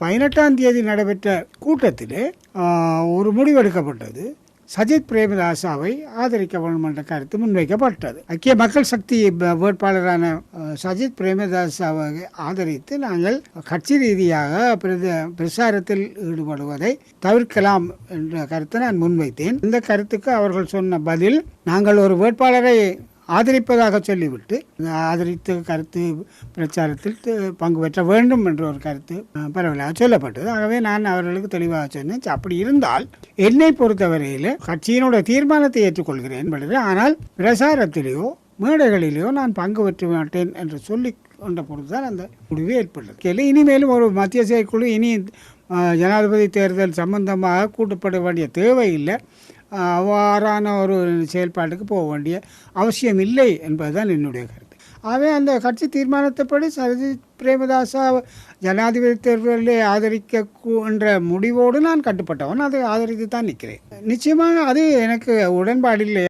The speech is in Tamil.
பதினெட்டாம் தேதி நடைபெற்ற கூட்டத்தில் ஒரு முடிவெடுக்கப்பட்டது. சஜித் பிரேமதாசாவை ஆதரிக்க வேண்டும் என்ற கருத்து முன்வைக்கப்பட்டது. ஐக்கிய மக்கள் சக்தி வேட்பாளரான சஜித் பிரேமதாசாவை ஆதரித்து நாங்கள் கட்சி ரீதியாக பிரத பிரசாரத்தில் ஈடுபடுவதை தவிர்க்கலாம் என்ற கருத்தை நான் முன்வைத்தேன். இந்த கருத்துக்கு அவர்கள் சொன்ன பதில் நாங்கள் ஒரு வேட்பாளரை ஆதரிப்பதாக சொல்லிவிட்டு ஆதரித்து கருத்து பிரச்சாரத்தில் பங்கு பெற்ற வேண்டும் என்ற ஒரு கருத்து பரவலாக சொல்லப்பட்டது. ஆகவே நான் அவர்களுக்கு தெளிவாக சொன்னேன். அப்படி இருந்தால் என்னை பொறுத்தவரையில் கட்சியினுடைய தீர்மானத்தை ஏற்றுக்கொள்கிறேன் என்பது. ஆனால் பிரசாரத்திலேயோ மேடைகளிலேயோ நான் பங்கு பெற்று மாட்டேன் என்று சொல்லி கொண்ட பொழுதுதான் அந்த முடிவு ஏற்பட்டது. கேள்வி இனிமேலும் ஒரு மத்திய செயற்குழு இனி ஜனாதிபதி தேர்தல் சம்பந்தமாக கூட்டப்பட வேண்டிய தேவையில்லை. இல்லை அவ்வாறான ஒரு செயல்பாட்டுக்கு போக வேண்டிய அவசியம் இல்லை என்பதுதான் என்னுடைய கருத்து. ஆகவே அந்த கட்சி தீர்மானத்தைப்படி சரஜித் பிரேமதாசா ஜனாதிபதி தேர்தலில் ஆதரிக்க முடிவோடு நான் கட்டுப்பட்டவன். அதை ஆதரித்து தான் நிற்கிறேன். நிச்சயமாக அது எனக்கு உடன்பாடில்லை